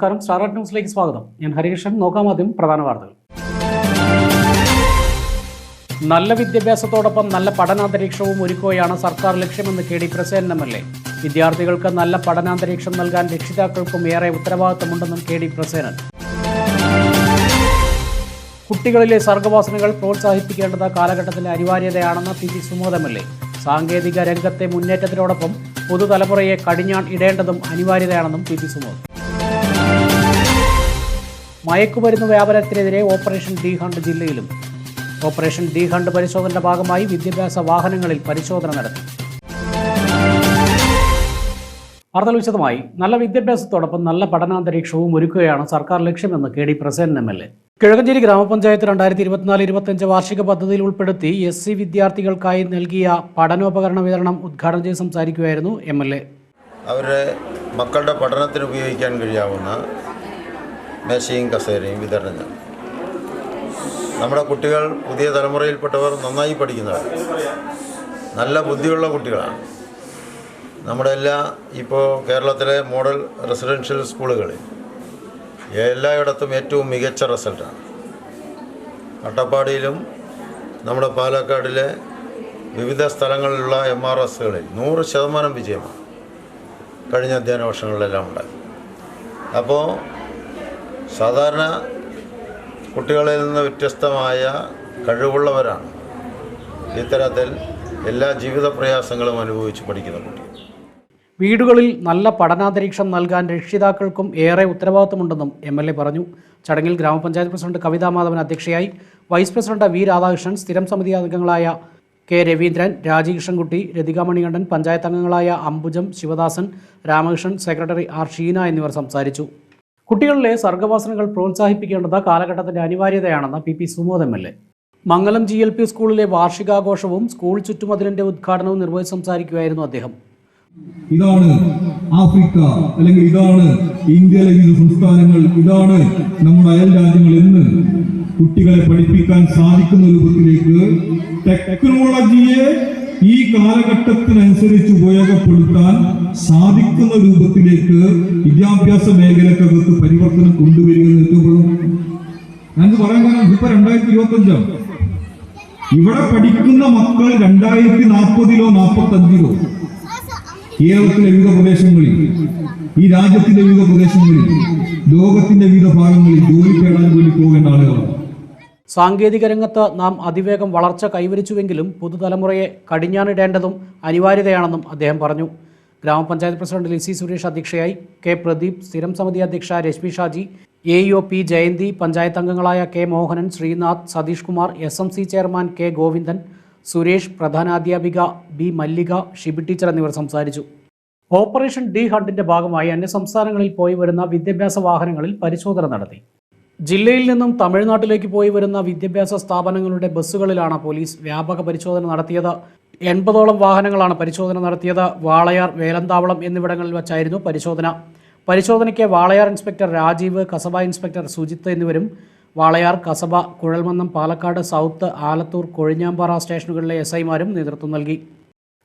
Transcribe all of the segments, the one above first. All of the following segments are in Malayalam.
നമസ്കാരം. സ്റ്റാർട്ട് ന്യൂസിലേക്ക് സ്വാഗതം. ഞാൻ ഹരികൃഷ്ണൻ. നോക്കാം ആദ്യം പ്രധാന വാർത്തകൾ. നല്ല വിദ്യാഭ്യാസത്തോടൊപ്പം നല്ല പഠനാന്തരീക്ഷവും ഒരുക്കുകയാണ് സർക്കാർ ലക്ഷ്യമെന്ന് K D Prasenan M L A. വിദ്യാർത്ഥികൾക്ക് നല്ല പഠനാന്തരീക്ഷം നൽകാൻ രക്ഷിതാക്കൾക്കും ഏറെ ഉത്തരവാദിത്തമുണ്ടെന്നും കെ ഡി പ്രസേനൻ. കുട്ടികളിലെ സർഗവാസനകൾ പ്രോത്സാഹിപ്പിക്കേണ്ടത് കാലഘട്ടത്തിന്റെ അനിവാര്യതയാണെന്ന് P G Sumod M L A. സാങ്കേതിക രംഗത്തെ മുന്നേറ്റത്തിനോടൊപ്പം പുതുതലമുറയെ കടിഞ്ഞാൺ ഇടേണ്ടതും അനിവാര്യതയാണെന്നും പി ജി സുമോദ്. മയക്കുമരുന്ന് വ്യാപനത്തിനെതിരെ ഓപ്പറേഷൻ ഡി ഹണ്ട് ജില്ലയിലും ഓപ്പറേഷൻ ഡി ഹണ്ട് പരിശോധനയുടെ ഭാഗമായി വിദ്യാഭ്യാസ വാഹനങ്ങളിൽ പരിശോധന നടത്തി. വാർത്തകൾ വിശദമായി. നല്ല വിദ്യാഭ്യാസത്തോടൊപ്പം നല്ല പഠനാന്തരീക്ഷവും ഒരുക്കുകയാണ് സർക്കാർ ലക്ഷ്യമെന്ന് K D Prasenan M L A. Kizhakkencherry ഗ്രാമപഞ്ചായത്ത് രണ്ടായിരത്തി ഇരുപത്തിനാല് ഇരുപത്തഞ്ച് വാർഷിക പദ്ധതിയിൽ ഉൾപ്പെടുത്തി എസ് സി വിദ്യാർത്ഥികൾക്കായി നൽകിയ പഠനോപകരണ വിതരണം ഉദ്ഘാടനം ചെയ്ത് സംസാരിക്കുകയായിരുന്നു എം എൽ എ. അവരുടെ മക്കളുടെ പഠനത്തിന് ഉപയോഗിക്കാൻ കഴിയാവുന്ന മേശയും കസേരയും വിതരണം ചെയ്യണം. നമ്മുടെ കുട്ടികൾ പുതിയ തലമുറയിൽപ്പെട്ടവർ നന്നായി പഠിക്കുന്നവർ നല്ല ബുദ്ധിയുള്ള കുട്ടികളാണ്. നമ്മുടെ എല്ലാ ഇപ്പോൾ കേരളത്തിലെ മോഡൽ റെസിഡൻഷ്യൽ സ്കൂളുകളിൽ എല്ലായിടത്തും ഏറ്റവും മികച്ച റിസൾട്ടാണ്. അട്ടപ്പാടിയിലും നമ്മുടെ പാലക്കാടിലെ വിവിധ സ്ഥലങ്ങളിലുള്ള എം ആർ എസുകളിൽ നൂറ് ശതമാനം വിജയമാണ് കഴിഞ്ഞ അധ്യയന വർഷങ്ങളിലെല്ലാം ഉണ്ടായി അപ്പോൾ സാധാരണ കുട്ടികളിൽ നിന്ന് വ്യത്യസ്തമായ കഴിവുള്ളവരാണ്. ഇത്തരത്തിൽ എല്ലാ ജീവിത പ്രയാസങ്ങളും അനുഭവിച്ച് പഠിക്കുന്ന കുട്ടികൾ വീടുകളിൽ നല്ല പഠനാന്തരീക്ഷം നൽകാൻ രക്ഷിതാക്കൾക്കും ഏറെ ഉത്തരവാദിത്തമുണ്ടെന്നും എം എൽ എ പറഞ്ഞു. ചടങ്ങിൽ ഗ്രാമപഞ്ചായത്ത് പ്രസിഡന്റ് കവിതാ മാധവൻ അധ്യക്ഷയായി. വൈസ് പ്രസിഡന്റ് വി രാധാകൃഷ്ണൻ സ്ഥിരം സമിതി അംഗങ്ങളായ കെ രവീന്ദ്രൻ രാജികൃഷ്ണൻകുട്ടി രതിക മണികണ്ഠൻ പഞ്ചായത്ത് അംഗങ്ങളായ അംബുജം ശിവദാസൻ രാമകൃഷ്ണൻ സെക്രട്ടറി ആർ ഷീന എന്നിവർ സംസാരിച്ചു. കുട്ടികളിലെ സർഗവാസനകൾ പ്രോത്സാഹിപ്പിക്കേണ്ടത് കാലഘട്ടത്തിന്റെ അനിവാര്യതയാണെന്ന് P P Sumod M L A. Mangalam G L P സ്കൂളിലെ വാർഷികാഘോഷവും സ്കൂൾ ചുറ്റുമതിലിന്റെ ഉദ്ഘാടനവും നിർവഹിച്ച് സംസാരിക്കുകയായിരുന്നു അദ്ദേഹം. ഇതാണ് ആഫ്രിക്ക അല്ലെങ്കിൽ ഇതാണ് ഇന്ത്യയിലെ വിവിധ സംസ്ഥാനങ്ങൾ ഇതാണ് നമ്മുടെ അയൽ രാജ്യങ്ങൾ എന്ന് കുട്ടികളെ പഠിപ്പിക്കാൻ സാധിക്കുന്ന രൂപത്തിലേക്ക് ടെക്നോളജിയെ ഈ കാലഘട്ടത്തിനനുസരിച്ച് ഉപയോഗപ്പെടുത്താൻ സാധിക്കുന്ന രൂപത്തിലേക്ക് വിദ്യാഭ്യാസ മേഖലക്കകത്ത് പരിവർത്തനം കൊണ്ടുവരിക എന്ന് ഏറ്റവും പ്രധാനം ഞാൻ പറയാൻ കാരണം ഇപ്പൊ രണ്ടായിരത്തി ഇരുപത്തി അഞ്ചാണ് ഇവിടെ പഠിക്കുന്ന മക്കൾ രണ്ടായിരത്തി നാൽപ്പതിലോ നാൽപ്പത്തി അഞ്ചിലോ കേരളത്തിലെ വിവിധ പ്രദേശങ്ങളിൽ ഈ രാജ്യത്തിന്റെ വിവിധ പ്രദേശങ്ങളിൽ ലോകത്തിന്റെ വിവിധ ഭാഗങ്ങളിൽ ജോലി തേടാൻ വേണ്ടി പോകേണ്ട ആളുകളാണ്. സാങ്കേതിക രംഗത്ത് നാം അതിവേഗം വളർച്ച കൈവരിച്ചുവെങ്കിലും പുതുതലമുറയെ കടിഞ്ഞാണിടേണ്ടതും അനിവാര്യതയാണെന്നും അദ്ദേഹം പറഞ്ഞു. ഗ്രാമപഞ്ചായത്ത് പ്രസിഡന്റ് ലിസി സുരേഷ് അധ്യക്ഷയായി കെ പ്രദീപ് സ്ഥിരം സമിതി അധ്യക്ഷ Rashmi Shaji A O P Jayanthi panchayat അംഗങ്ങളായ K Mohanan Sreenath Satheesh Kumar S M C chairman K Govindan Suresh പ്രധാനാധ്യാപിക B Mallika Shibi teacher എന്നിവർ സംസാരിച്ചു. ഓപ്പറേഷൻ ഡി ഹണ്ടിന്റെ ഭാഗമായി അന്യസംസ്ഥാനങ്ങളിൽ പോയി വരുന്ന വിദ്യാഭ്യാസ വാഹനങ്ങളിൽ പരിശോധന നടത്തി. ജില്ലയിൽ നിന്നും തമിഴ്നാട്ടിലേക്ക് പോയി വരുന്ന വിദ്യാഭ്യാസ സ്ഥാപനങ്ങളുടെ ബസ്സുകളിലാണ് പോലീസ് വ്യാപക പരിശോധന നടത്തിയത്. എൺപതോളം വാഹനങ്ങളാണ് പരിശോധന നടത്തിയത്. വാളയാർ വേലന്താവളം എന്നിവിടങ്ങളിൽ വച്ചായിരുന്നു പരിശോധന. പരിശോധനയ്ക്ക് വാളയാർ ഇൻസ്പെക്ടർ രാജീവ് കസബ ഇൻസ്പെക്ടർ സുജിത്ത് എന്നിവരും വാളയാർ കസബ കുഴൽമന്നം പാലക്കാട് സൗത്ത് ആലത്തൂർ കൊഴിഞ്ഞാമ്പാറ സ്റ്റേഷനുകളിലെ എസ് ഐമാരും നേതൃത്വം നൽകി.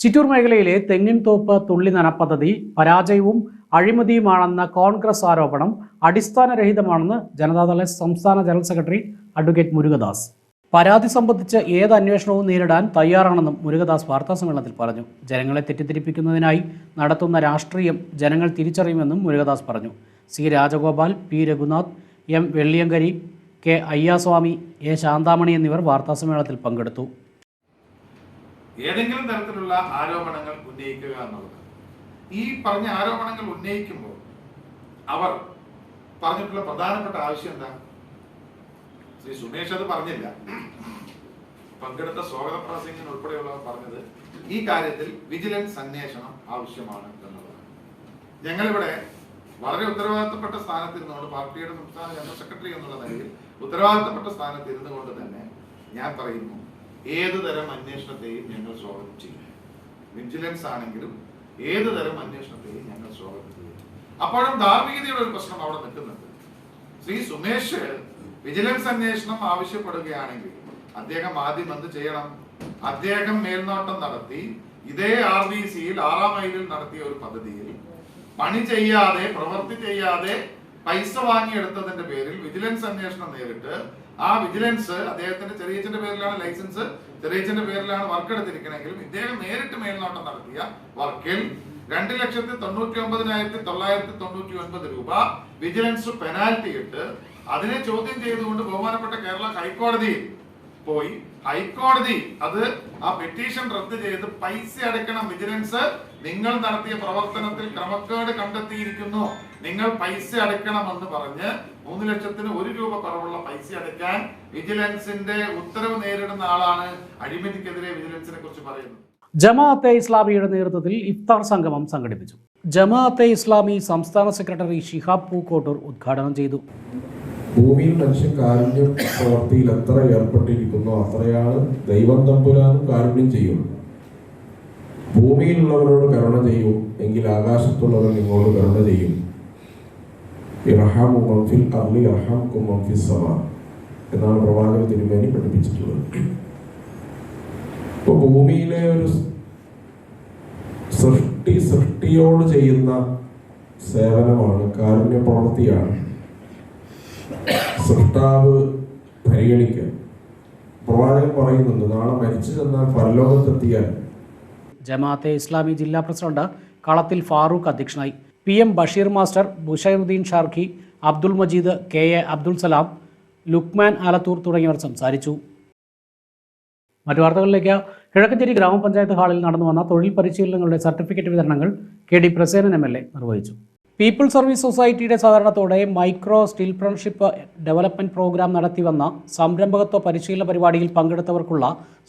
ചിറ്റൂർ മേഖലയിലെ തെങ്ങിൻ തോപ്പ് തുള്ളി നന പദ്ധതി പരാജയവും അഴിമതിയുമാണെന്ന കോൺഗ്രസ് ആരോപണം അടിസ്ഥാനരഹിതമാണെന്ന് ജനതാദള സംസ്ഥാന ജനറൽ സെക്രട്ടറി അഡ്വക്കേറ്റ് മുരുകദാസ് പരാതി സംബന്ധിച്ച് ഏത് അന്വേഷണവും നേരിടാൻ തയ്യാറാണെന്നും മുരുകദാസ് വാർത്താസമ്മേളനത്തിൽ പറഞ്ഞു. ജനങ്ങളെ തെറ്റിദ്ധരിപ്പിക്കുന്നതിനായി നടത്തുന്ന രാഷ്ട്രീയം ജനങ്ങൾ തിരിച്ചറിയുമെന്നും മുരുകദാസ് പറഞ്ഞു. C. Rajagopal P. Raghunath M. Velliyankari K. Ayyaswami A. Shanthamani എന്നിവർ വാർത്താസമ്മേളനത്തിൽ പങ്കെടുത്തു. ഏതെങ്കിലും തരത്തിലുള്ള ആരോപണങ്ങൾ ഉന്നയിക്കുക എന്നുള്ളത് ഈ പറഞ്ഞ ആരോപണങ്ങൾ ഉന്നയിക്കുമ്പോൾ അവർ പറഞ്ഞിട്ടുള്ള പ്രധാനപ്പെട്ട ആവശ്യം എന്താ? ശ്രീ സുമേഷ് അത് പറഞ്ഞില്ല. പങ്കെടുത്ത സ്വാഗത പ്രാസംഗികൻ ഉൾപ്പെടെയുള്ളവർ പറഞ്ഞത് ഈ കാര്യത്തിൽ വിജിലൻസ് അന്വേഷണം ആവശ്യമാണ് എന്നുള്ളതാണ്. ഞങ്ങളിവിടെ വളരെ ഉത്തരവാദിത്തപ്പെട്ട സ്ഥാനത്ത് ഇരുന്നുകൊണ്ട് പാർട്ടിയുടെ സംസ്ഥാന ജനറൽ സെക്രട്ടറി എന്നുള്ള നിലയിൽ ഉത്തരവാദിത്തപ്പെട്ട സ്ഥാനത്ത് ഇരുന്നു കൊണ്ട് തന്നെ ഞാൻ പറയുന്നു ഏതു തരം അന്വേഷണത്തെയും ഞങ്ങൾ സ്വാഗതം ചെയ്യും വിജിലൻസ് ആണെങ്കിലും ഏതു തരം അന്വേഷണത്തെയും ഞങ്ങൾ സ്വാഗതം ചെയ്യും അപ്പോഴും ധാർമ്മികതയുടെ ഒരു പ്രശ്നം അവിടെ നിൽക്കുന്നുണ്ട്. ശ്രീ സുമേഷ് വിജിലൻസ് അന്വേഷണം ആവശ്യപ്പെടുകയാണെങ്കിൽ അദ്ദേഹം ആദ്യം എന്ത് ചെയ്യണം? അദ്ദേഹം മേൽനോട്ടം നടത്തി ഇതേ ആർ ബി സിയിൽ ആറാം മൈലിൽ നടത്തിയ ഒരു പദ്ധതിയിൽ പണി ചെയ്യാതെ പ്രവൃത്തി ചെയ്യാതെ പൈസ വാങ്ങിയെടുത്തതിന്റെ പേരിൽ വിജിലൻസ് അന്വേഷണം നേരിട്ട് ആ വിജിലൻസ് അദ്ദേഹത്തിന്റെ ചെറിയച്ഛന്റെ പേരിലാണ് ലൈസൻസ്. ചെറിയച്ഛന്റെ പേരിലാണ് വർക്ക് എടുത്തിരിക്കണമെങ്കിലും ഇദ്ദേഹം നേരിട്ട് മേൽനോട്ടം നടത്തിയ വർക്കിൽ രണ്ട് ലക്ഷത്തി തൊണ്ണൂറ്റി ഒമ്പതിനായിരത്തി തൊള്ളായിരത്തി തൊണ്ണൂറ്റി ഒൻപത് രൂപ വിജിലൻസ് പെനാൽറ്റി ഇട്ട് അതിനെ ചോദ്യം ചെയ്തുകൊണ്ട് ബഹുമാനപ്പെട്ട കേരള ഹൈക്കോടതിയിൽ പോയി. ഹൈക്കോടതി അത് ആ പെറ്റീഷൻ റദ്ദ് ചെയ്ത് പൈസ അടയ്ക്കണം വിജിലൻസ്. നിങ്ങൾ നടത്തിയ പ്രവർത്തനത്തിൽ ക്രമക്കേട് കണ്ടെത്തിയിരിക്കുന്നു. നിങ്ങൾ പൈസ അടയ്ക്കണമെന്ന് പറഞ്ഞ് മൂന്ന് ലക്ഷത്തിന് ഒരു രൂപ കുറവുള്ള പൈസ അടയ്ക്കാൻ വിജിലൻസിന്റെ ഉത്തരവ് നേരിടുന്ന ആളാണ് അഴിമതിക്കെതിരെ വിജിലൻസിനെ കുറിച്ച് പറയുന്നത്. ജമാഅത്തെ ഇസ്ലാമിയുടെ നേതൃത്വത്തിൽ ഇഫ്താർ സംഗമം സംഘടിപ്പിച്ചു. ജമാഅത്തെ ഇസ്ലാമി സംസ്ഥാന സെക്രട്ടറി ഷിഹാബ് പൂക്കോട്ടൂർ ഉദ്ഘാടനം ചെയ്തു. ഭൂമിയിൽ മനുഷ്യൻ കാരുണ്യ പ്രവർത്തിയിൽ എത്ര ഏർപ്പെട്ടിരിക്കുന്നു അത്രയാണ് ദൈവം തമ്പുരാനും കാരുണ്യം ചെയ്യുള്ളൂ ഭൂമിയിലുള്ളവരോട് കരുണ ചെയ്യൂ എങ്കിൽ ആകാശത്തുള്ളവർ നിങ്ങളോട് കരുണ ചെയ്യും. മംഫിൽ അർലി ഇർഹാംകും മംഫിൽ സവ എന്നാണ് പ്രവാചക തിരുമേനി പഠിപ്പിച്ചിട്ടുള്ളത്. ഇപ്പൊ ഭൂമിയിലെ ഒരു സൃഷ്ടി സൃഷ്ടിയോട് ചെയ്യുന്ന സേവനമാണ് കാരുണ്യ പ്രവൃത്തിയാണ് സൃഷ്ടാവ് പരിഗണിക്കുക പ്രവാചകൻ പറയുന്നുണ്ട് നാളെ മരിച്ചു ചെന്നാൽ പരലോകത്തെത്തിയാൽ. ജമാഅത്തെ ഇസ്ലാമി ജില്ലാ പ്രസിഡന്റ് കളത്തിൽ ഫാറൂഖ് അധ്യക്ഷനായി. P M Basheer master Bushairuddin Sharkhi Abdul Majeed K A Abdul Salam Luqman Alathur തുടങ്ങിയവർ സംസാരിച്ചു. മറ്റു വാർത്തകളിലേക്ക്. കിഴക്കഞ്ചേരി ഗ്രാമപഞ്ചായത്ത് ഹാളിൽ നടന്നു വന്ന തൊഴിൽ പരിശീലനങ്ങളുടെ certificate വിതരണങ്ങൾ K D Prasenan M L A നിർവഹിച്ചു. പീപ്പിൾ സർവീസ് സൊസൈറ്റിയുടെ സഹകരണത്തോടെ micro still friendship development programme നടത്തിവന്ന സംരംഭകത്വ പരിശീലന പരിപാടിയിൽ പങ്കെടുത്തവർക്കുള്ള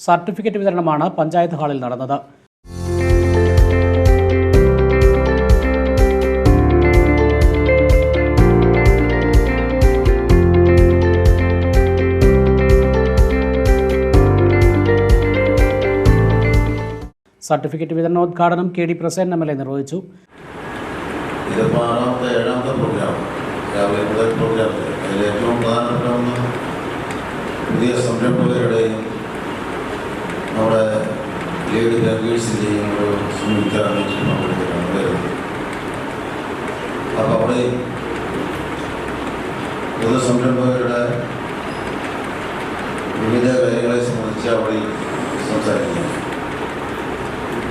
സർട്ടിഫിക്കറ്റ് വിതരണമാണ് പഞ്ചായത്ത് ഹാളിൽ നടന്നത്. സർട്ടിഫിക്കറ്റ് വിതരണോദ്ഘാടനം K D Prasen M L A നിർവഹിച്ചു. ഇതിപ്പോൾ ആറാമത്തെ ഏഴാമത്തെ പ്രോഗ്രാം രാവിലെ മുതൽ പ്രോഗ്രാം അതിൽ ഏറ്റവും പ്രധാനപ്പെട്ട ഒന്ന് പുതിയ സംരംഭകരുടെയും നമ്മുടെ ലീഡ് ബർഗേഴ്സിന്റെയും ഒരു സംയുക്ത മീറ്റിംഗ് പങ്കെടുത്തിട്ടാണ് വരുന്നത് അപ്പോൾ അവിടെ പുതു സംരംഭകരുടെ വിവിധ കാര്യങ്ങളെ സംബന്ധിച്ച് അവിടെ സംസാരിക്കുന്നു.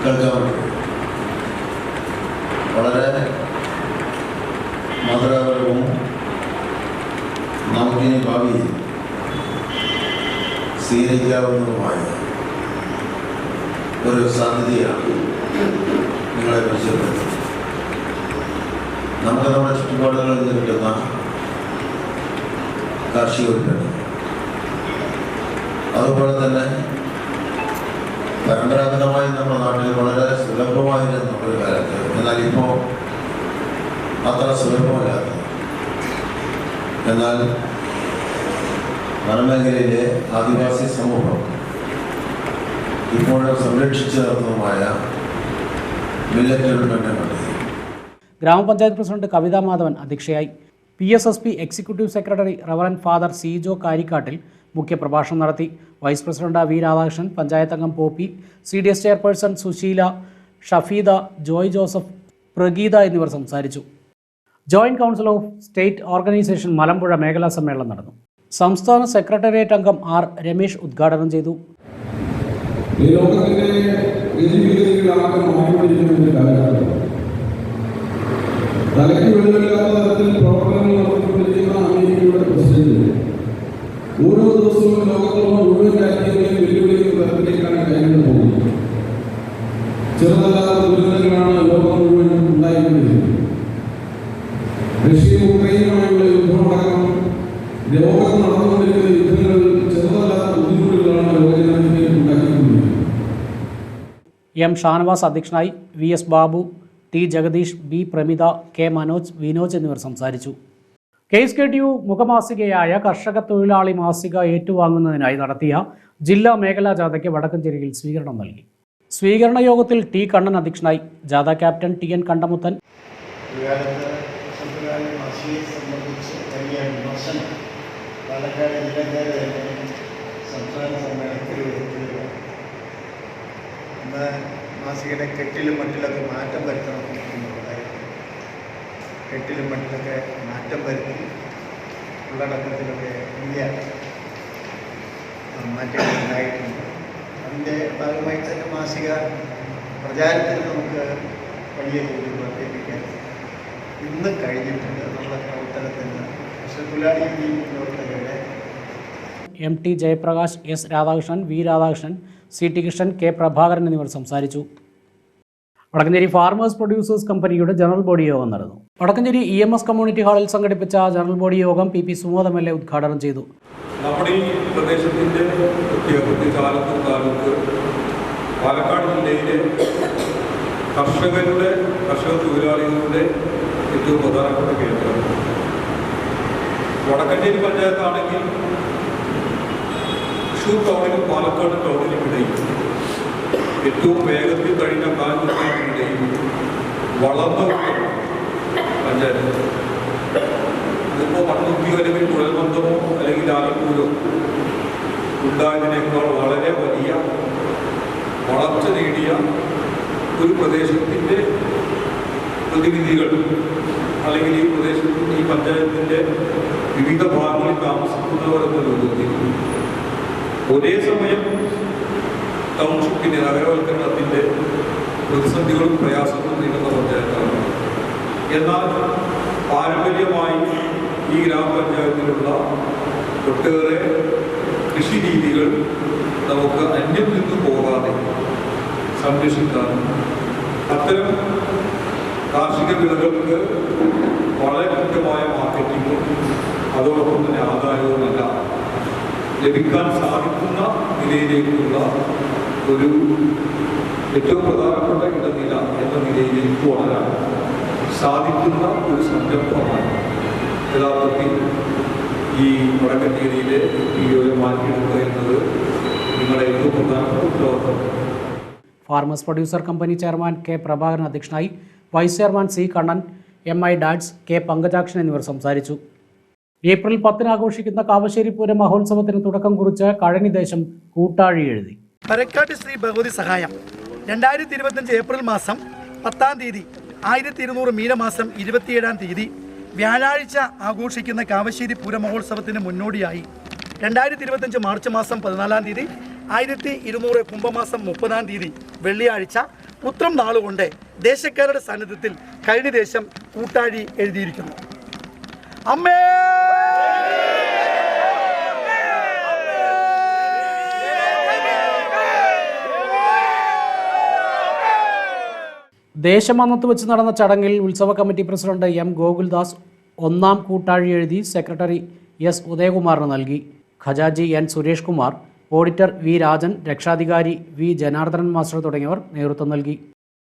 കേൾക്കാൻ വളരെ നമുക്കിനി ഭാവിയിൽ സ്വീകരിക്കാവുന്നതുമായ ഒരു സാധ്യതയാണ് നിങ്ങളെ പരിശോധിച്ചത് നമുക്ക് നമ്മുടെ ചുറ്റുപാടുകളിൽ നിന്ന് കിട്ടുന്ന കാർഷിക ഉൽപ്പന്നം. അതുപോലെ തന്നെ പരമ്പരാഗതമായി നമ്മുടെ നാട്ടിൽ വളരെ സുലഭമായിരുന്നു ഒരു കാലത്ത് എന്നാൽ ഇപ്പോൾ അത്ര സുലഭമല്ലാത്ത എന്നാൽ വനമേഖലയിലെ ആദിവാസി സമൂഹം ഇപ്പോഴും സംരക്ഷിച്ചു നിർത്തുന്നതുമായ ഗ്രാമപഞ്ചായത്ത് പ്രസിഡന്റ് കവിതാ മാധവൻ അധ്യക്ഷയായി. P S S P executive secretary reverend father Sijo Karikkattil മുഖ്യപ്രഭാഷണം നടത്തി. Vice president V Radhakrishnan panchayat അംഗം Poppy C D S chairperson Susheela Shafeeda Joy Joseph Pragitha എന്നിവർ സംസാരിച്ചു. Joint council of state organisation Malampuzha മേഖലാ സമ്മേളനം നടന്നു. സംസ്ഥാന സെക്രട്ടേറിയറ്റ് അംഗം ആർ രമേശ് ഉദ്ഘാടനം ചെയ്തു. ഈ ഓരോ ദിവസവും ലോകത്തുള്ള മുഴുവൻ രാജ്യങ്ങളെയും എം ഷാനവാസ് അധ്യക്ഷനായി V S Babu T Jagadeesh B Pramitha K Manoj Vinoj എന്നിവർ സംസാരിച്ചു. K S K T U മുഖമാസികയായ കർഷക തൊഴിലാളി മാസിക ഏറ്റുവാങ്ങുന്നതിനായി നടത്തിയ ജില്ലാ മേഖലാ ജാഥയ്ക്ക് വടക്കഞ്ചേരിയിൽ സ്വീകരണം നൽകി. സ്വീകരണ യോഗത്തിൽ ടി കണ്ണൻ അധ്യക്ഷനായി ജാഥ ക്യാപ്റ്റൻ ടി എൻ കണ്ടമുത്തൻ. സംസ്ഥാന സമ്മേളനത്തിൽ ഇന്ന് മാസികയുടെ കെട്ടിലും മട്ടിലൊക്കെ മാറ്റം വരുത്തണം എന്നുള്ളതായിരുന്നു എട്ടിലും മട്ടിലൊക്കെ മാറ്റം വരുത്തി ഉള്ളടക്കത്തിലൊക്കെ വലിയ മാറ്റങ്ങൾ ഉണ്ടായിട്ടുണ്ട് അതിന്റെ ഭാഗമായി തന്നെ മാസിക പ്രചാരത്തിൽ നമുക്ക് വലിയ തോതിൽ വർദ്ധിപ്പിക്കാൻ ഇന്ന് കഴിഞ്ഞിട്ടുണ്ട് നമ്മുടെ പ്രവർത്തനത്തിന് പക്ഷേ യൂണിയൻ പ്രവർത്തകരുടെ M T Jayaprakash S Radhakrishnan V Radhakrishnan C T Krishnan K Prabhakaran എന്നിവർ സംസാരിച്ചു. വടക്കഞ്ചേരി ഫാർമേഴ്സ് പ്രൊഡ്യൂസേഴ്സ് കമ്പനിയുടെ ജനറൽ ബോഡി യോഗം നടന്നു. Vadakkanchery E M S community ഹാളിൽ സംഘടിപ്പിച്ച ജനറൽ ബോഡി യോഗം P P Sumod M L A ഉദ്ഘാടനം ചെയ്തു. നമ്മുടെ ഈ പ്രദേശത്തിന്റെ പ്രത്യേക പ്രത്യേകിച്ച് ആലത്തൂർ താലൂക്ക് പാലക്കാട് ജില്ലയിലെ കർഷകരുടെ കർഷക തൊഴിലാളികളുടെ ഏറ്റവും പ്രധാനപ്പെട്ട കേന്ദ്രം വടക്കഞ്ചേരി പഞ്ചായത്താണെങ്കിൽ തൃശ്ശൂർ ടൗണിലും പാലക്കാട് ടൗണിലും ഇടയിൽ ഏറ്റവും വേഗത്തിൽ കഴിഞ്ഞ കാലത്തിനിടയിൽ വളർന്നു പഞ്ചായത്ത്. ഇതിപ്പോൾ മണ്ണുത്തി അല്ലെങ്കിൽ കുഴൽബന്ധമോ അല്ലെങ്കിൽ ആലപ്പൂരോ ഉണ്ടായതിനേക്കാൾ വളരെ വലിയ വളർച്ച നേടിയ ഒരു പ്രദേശത്തിന്റെ പ്രതിനിധികൾ അല്ലെങ്കിൽ ഈ പ്രദേശത്തിന്റെ ഈ പഞ്ചായത്തിന്റെ വിവിധ ഭാഗങ്ങളിൽ താമസിക്കുന്നവർ എന്ന രൂപത്തിൽ ഒരേ സമയം ടൗൺഷിപ്പിന്റെ നഗരവൽക്കരണത്തിന്റെ പ്രതിസന്ധികളും പ്രയാസങ്ങളും നേരിടുന്ന പഞ്ചായത്താണ്. എന്നാൽ പാരമ്പര്യമായി ഈ ഗ്രാമപഞ്ചായത്തിലുള്ള ഒട്ടേറെ കൃഷി രീതികൾ നമുക്ക് അന്യം നിന്ന് പോകാതെ സംരക്ഷിക്കാനും അത്തരം കാർഷിക വിളകൾക്ക് വളരെ കൃത്യമായ മാർക്കറ്റിങ്ങും അതോടൊപ്പം തന്നെ ആദായവുമെല്ലാം ലഭിക്കാൻ സാധിക്കുന്ന നിലയിലേക്കുള്ള ഒരു ഏറ്റവും പ്രധാനപ്പെട്ട ഇടനില എന്ന നിലയിലേക്ക് വളരാൻ സാധിക്കുന്ന ഒരു സംരംഭമാണ് യഥാർത്ഥത്തിൽ ഈ വടക്കഞ്ചേരിയിലെ ഒരു മാറ്റിയെടുക്കുക എന്നത് നിങ്ങളുടെ ഏറ്റവും പ്രധാനപ്പെട്ട ഉത്തരവാദിത്തമാണ് farmers producer company chairman K Prabhakaran അധ്യക്ഷനായി vice chairman C Kannan M I dads K Pankajakshan എന്നിവർ സംസാരിച്ചു. ഏപ്രിൽ പത്തിന് ആഘോഷിക്കുന്ന കാവശ്ശേരി പൂരം മഹോത്സവത്തിന് തുടക്കം കുറിച്ച് കഴനി ദേശം കൂട്ടാഴി എഴുതി. പരക്കാട്ട് ശ്രീ ഭഗവതി സഹായം. രണ്ടായിരത്തി ഇരുപത്തഞ്ച് ഏപ്രിൽ മാസം പത്താം തീയതി ആയിരത്തി ഇരുന്നൂറ് മീനമാസം ഇരുപത്തിയേഴാം തീയതി വ്യാഴാഴ്ച ആഘോഷിക്കുന്ന കാവശ്ശേരി പൂര മഹോത്സവത്തിന് മുന്നോടിയായി. രണ്ടായിരത്തി ഇരുപത്തഞ്ച് മാർച്ച് മാസം പതിനാലാം തീയതി ആയിരത്തി ഇരുന്നൂറ് കുംഭമാസം മുപ്പതാം തീയതി വെള്ളിയാഴ്ച ഉത്രം നാളുകൊണ്ട് ദേശക്കാരുടെ സാന്നിധ്യത്തിൽ കഴിഞ്ഞ ദേശം കൂട്ടാഴി എഴുതിയിരിക്കുന്നു. അമ്മേ! ദേശമന്നത്ത് വെച്ച് നടന്ന ചടങ്ങിൽ ഉത്സവ കമ്മിറ്റി പ്രസിഡന്റ് എം ഗോകുൽദാസ് ഒന്നാം കൂട്ടാഴി എഴുതി സെക്രട്ടറി എസ് ഉദയകുമാറിന് നൽകി. ഖജാജി N Suresh Kumar auditor V Rajan രക്ഷാധികാരി വി ജനാർദ്ദനൻ മാസ്റ്റർ തുടങ്ങിയവർ നേതൃത്വം നൽകി.